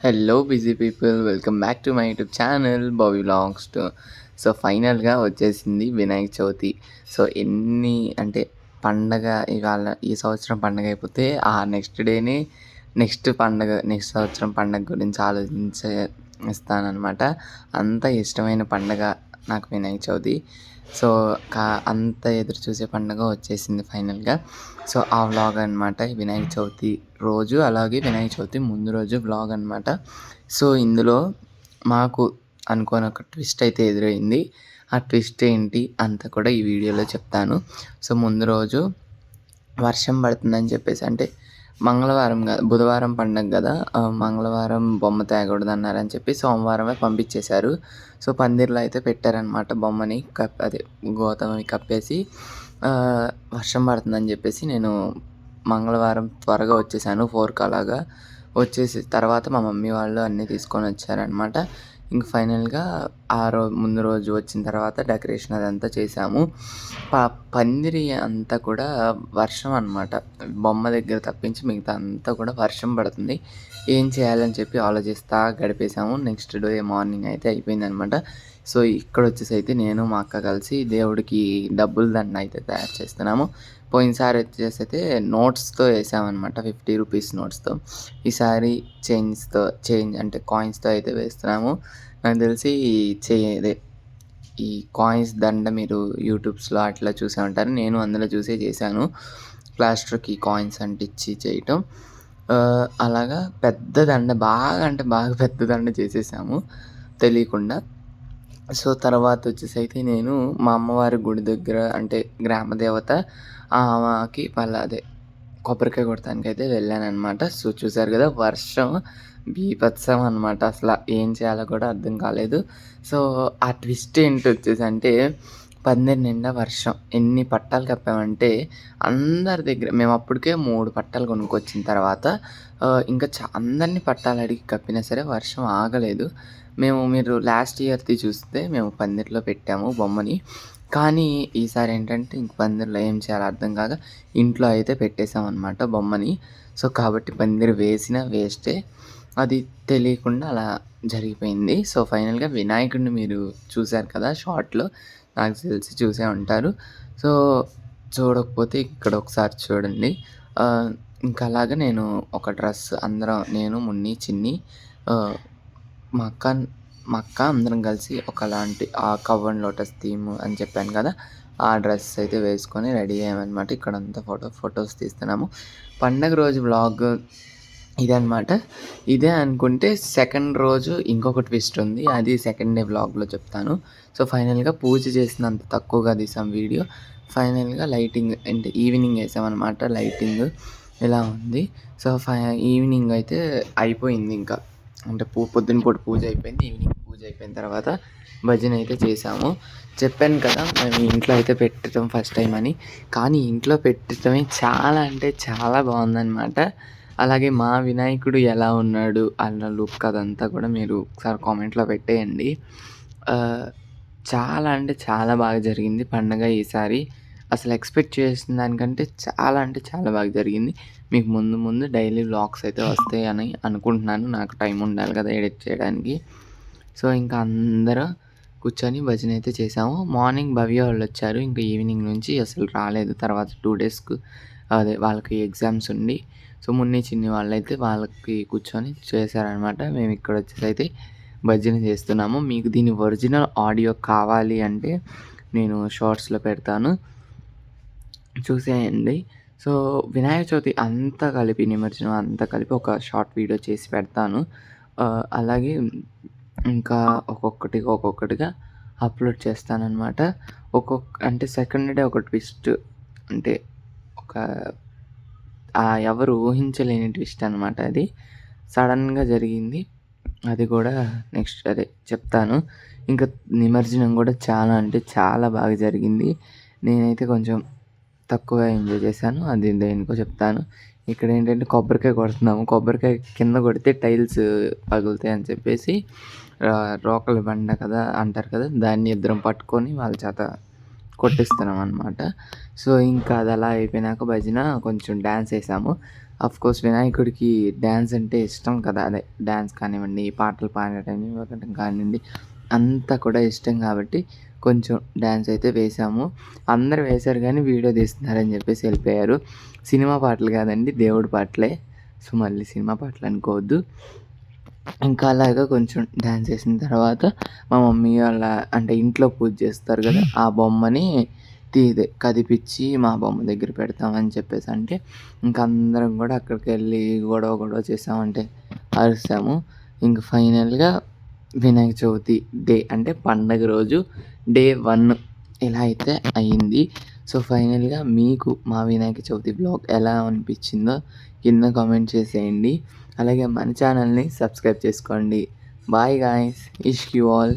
Hello busy people welcome back to my YouTube channel Bobby blogs so ఫైనల్గా వచ్చేసింది Vinayaka Chavithi. So ఎన్ని అంటే పండగ ఇవాళ ఈ సంవత్సరం పండగ అయిపోతే ఆ నెక్స్ట్ డేనే నెక్స్ట్ పండగ నెక్స్ట్ సంవత్సరం పండగ గురించి ఆలోచించే ఇస్తానమాట అంత ఇష్టమైన పండగ నాకు వినాయక చవితి. సో కా అంత ఎదురు చూసే పండుగ వచ్చేసింది ఫైనల్గా. సో ఆ వ్లాగ్ అనమాట వినాయక చవితి రోజు అలాగే వినాయక చవితి ముందు రోజు వ్లాగ్ అనమాట సో ఇందులో మాకు అనుకోని ఒక ట్విస్ట్ అయితే ఎదురైంది. ఆ ట్విస్ట్ ఏంటి అంతా కూడా ఈ వీడియోలో చెప్తాను. సో ముందు రోజు వర్షం పడుతుందని చెప్పేసి అంటే మంగళవారం బుధవారం పండగ కదా మంగళవారం బొమ్మ తేకూడదు అన్నారని చెప్పి సోమవారమే పంపించేశారు. సో పందిర్లో అయితే పెట్టారనమాట బొమ్మని కప్ అదే గోతమని కప్పేసి వర్షం పడుతుందని చెప్పేసి నేను మంగళవారం త్వరగా వచ్చేసాను ఫోర్కి అలాగా వచ్చేసి తర్వాత మా మమ్మీ వాళ్ళు అన్నీ తీసుకొని వచ్చారనమాట ఇంక ఫైనల్గా ఆ రోజు ముందు రోజు వచ్చిన తర్వాత డెకరేషన్ అదంతా చేసాము. పా పందిరి అంతా కూడా వర్షం అనమాట బొమ్మ దగ్గర తప్పించి మిగతా అంతా కూడా వర్షం పడుతుంది. ఏం చేయాలని చెప్పి ఆలోచిస్తా గడిపేసాము. నెక్స్ట్ డే మార్నింగ్ అయితే అయిపోయిందనమాట సో ఇక్కడ వచ్చేసి అయితే నేను మా అక్క కలిసి దేవుడికి డబ్బుల దండ అయితే తయారు చేస్తున్నాము. పోయినసారి వచ్చేసి అయితే నోట్స్తో వేసామన్నమాట ఫిఫ్టీ రూపీస్ నోట్స్తో. ఈసారి చేంజ్తో చేంజ్ అంటే కాయిన్స్తో అయితే వేస్తున్నాము. నాకు తెలిసి చే ఈ కాయిన్స్ దండ మీరు యూట్యూబ్స్లో అట్లా చూసే ఉంటారు. నేను అందులో చూసే చేశాను. ప్లాస్టర్కి కాయిన్స్ అంటించి చేయటం. అలాగా పెద్ద దండ బాగా అంటే బాగా పెద్ద దండ చేసేసాము. తెలియకుండా. సో తర్వాత వచ్చేసి అయితే నేను మా అమ్మవారి గుడి దగ్గర అంటే గ్రామ దేవత ఆమెకి వాళ్ళ అదే కొబ్బరికాయ కొడతానికి అయితే వెళ్ళాను అనమాట సో చూసారు కదా వర్షం బీభత్సం అనమాట అసలు ఏం చేయాలో కూడా అర్థం కాలేదు. సో ఆ ట్విస్ట్ ఏంటి వచ్చేసి అంటే పన్నెండు నిండా వర్షం. ఎన్ని పట్టాలు కప్పామంటే అందరి దగ్గర మేము అప్పటికే మూడు పట్టాలు కొనుక్కొచ్చిన తర్వాత ఇంకా చా అందరినీ పట్టాలు అడిగి కప్పినా సరే వర్షం ఆగలేదు. మేము మీరు లాస్ట్ ఇయర్ది చూస్తే మేము పందిరిలో పెట్టాము బొమ్మని. కానీ ఈసారి ఏంటంటే ఇంక పందిరిలో ఏం చేయాలో అర్థం కాక ఇంట్లో అయితే పెట్టేసాం బొమ్మని. సో కాబట్టి పందిరి వేసిన వేస్టే. అది తెలియకుండా అలా జరిగిపోయింది. సో ఫైనల్గా వినాయకుడిని మీరు చూశారు కదా షార్ట్లో నాకు తెలిసి చూసే ఉంటారు. సో చూడకపోతే ఇక్కడ ఒకసారి చూడండి. ఇంకా అలాగా నేను ఒక డ్రెస్ అందరం నేను మున్ని చిన్ని మా అక్క మా అక్క అందరం కలిసి ఒకలాంటి ఆ కవన్ లోటస్ థీమ్ అని చెప్పాను కదా ఆ డ్రెస్ అయితే వేసుకొని రెడీ అయ్యామన్నమాట. ఇక్కడంతా ఫోటో ఫొటోస్ తీస్తున్నాము. పండగ రోజు వ్లాగ్ ఇదనమాట ఇదే అనుకుంటే సెకండ్ రోజు ఇంకొక ట్విస్ట్ ఉంది. అది సెకండ్ డే వ్లాగ్లో చెప్తాను. సో ఫైనల్గా పూజ చేసినంత తక్కువగా తీసాం వీడియో. ఫైనల్గా లైటింగ్ అంటే ఈవినింగ్ వేసామన్నమాట. లైటింగ్ ఇలా ఉంది. సో ఫై ఈవినింగ్ అయితే అయిపోయింది ఇంకా. అంటే పూ పొద్దున పూట పూజ అయిపోయింది ఈవినింగ్ పూజ అయిపోయిన తర్వాత భజన అయితే చేసాము చెప్పాను కదా మేము ఇంట్లో అయితే పెట్టడం ఫస్ట్ టైం అని. కానీ ఇంట్లో పెట్టడమే చాలా అంటే చాలా బాగుందన్నమాట. అలాగే మా వినాయకుడు ఎలా ఉన్నాడు అన్న లుక్ అదంతా కూడా మీరు ఒకసారి కామెంట్లో పెట్టేయండి. చాలా అంటే చాలా బాగా జరిగింది పండగ ఈసారి. అసలు ఎక్స్పెక్ట్ చేసిన దానికంటే చాలా అంటే చాలా బాగా జరిగింది. మీకు ముందు ముందు డైలీ వ్లాగ్స్ అయితే వస్తాయి అని అనుకుంటున్నాను. నాకు టైం ఉండాలి కదా ఎడిట్ చేయడానికి. సో ఇంకా అందరూ కూర్చొని భజన అయితే చేసాము మార్నింగ్ భవ్య వాళ్ళు వచ్చారు. ఇంకా ఈవినింగ్ నుంచి అసలు రాలేదు. తర్వాత టూ డేస్కు అదే వాళ్ళకి ఎగ్జామ్స్ ఉండి సో మున్ని చిన్ని వాళ్ళైతే వాళ్ళకి కూర్చొని చేశారనమాట మేము ఇక్కడ వచ్చేసి అయితే భజన చేస్తున్నాము. మీకు దీని ఒరిజినల్ ఆడియో కావాలి అంటే నేను షార్ట్స్లో పెడతాను. చూసేయండి. సో వినాయక చవితి అంతా కలిపి నిమజ్జనం అంతా కలిపి ఒక షార్ట్ వీడియో చేసి పెడతాను. అలాగే ఇంకా ఒక్కొక్కటిగా ఒక్కొక్కటిగా అప్లోడ్ చేస్తానన్నమాట. ఒక్కొక్క అంటే సెకండ్ డే ఒక ట్విస్ట్ అంటే ఒక ఎవరు ఊహించలేని ట్విస్ట్ అనమాట అది. సడన్గా జరిగింది. అది కూడా నెక్స్ట్ అదే చెప్తాను. ఇంకా నిమజ్జనం కూడా చాలా అంటే చాలా బాగా జరిగింది. నేనైతే కొంచెం తక్కువ ఎంజాయ్ చేశాను. అది దేనికో చెప్తాను. ఇక్కడ ఏంటంటే కొబ్బరికాయ కొడుతున్నాము. కొబ్బరికాయ కింద కొడితే టైల్స్ పగులుతాయి అని చెప్పేసి రోకల బండ కదా అంటారు కదా దాన్ని ఇద్దరం పట్టుకొని వాళ్ళ చేత కొట్టిస్తున్నాం అనమాట సో ఇంకా అది అలా అయిపోయినాక భజన కొంచెం డ్యాన్స్ వేసాము. కోర్స్ వినాయకుడికి డ్యాన్స్ అంటే ఇష్టం కదా. అదే డ్యాన్స్ కానివ్వండి పాటలు పాడటం కానివ్వండి అంతా కూడా ఇష్టం కాబట్టి కొంచెం డ్యాన్స్ అయితే వేసాము అందరు వేశారు కానీ వీడియో తీస్తున్నారని చెప్పేసి వెళ్ళిపోయారు. సినిమా పాటలు కాదండి దేవుడి పాటలే. సో మళ్ళీ సినిమా పాటలు అనుకోవద్దు. ఇంకా అలాగా కొంచెం డ్యాన్స్ వేసిన తర్వాత మా మమ్మీ వాళ్ళ అంటే ఇంట్లో పూజ చేస్తారు కదా ఆ బొమ్మని తీదే కదిపించి మా బొమ్మ దగ్గర పెడతామని చెప్పేసి అంటే ఇంకా అందరం కూడా అక్కడికి వెళ్ళి గొడవ గొడవ చేసామంటే అరిసాము ఇంక ఫైనల్గా వినాయక చవితి డే అంటే పండగ రోజు డే వన్ ఎలా అయితే అయింది. సో ఫైనల్గా మీకు మా వినాయక చవితి బ్లాగ్ ఎలా అనిపించిందో కింద కామెంట్ చేసేయండి. అలాగే మన ఛానల్ని సబ్స్క్రైబ్ చేసుకోండి. Bye guys miss you all.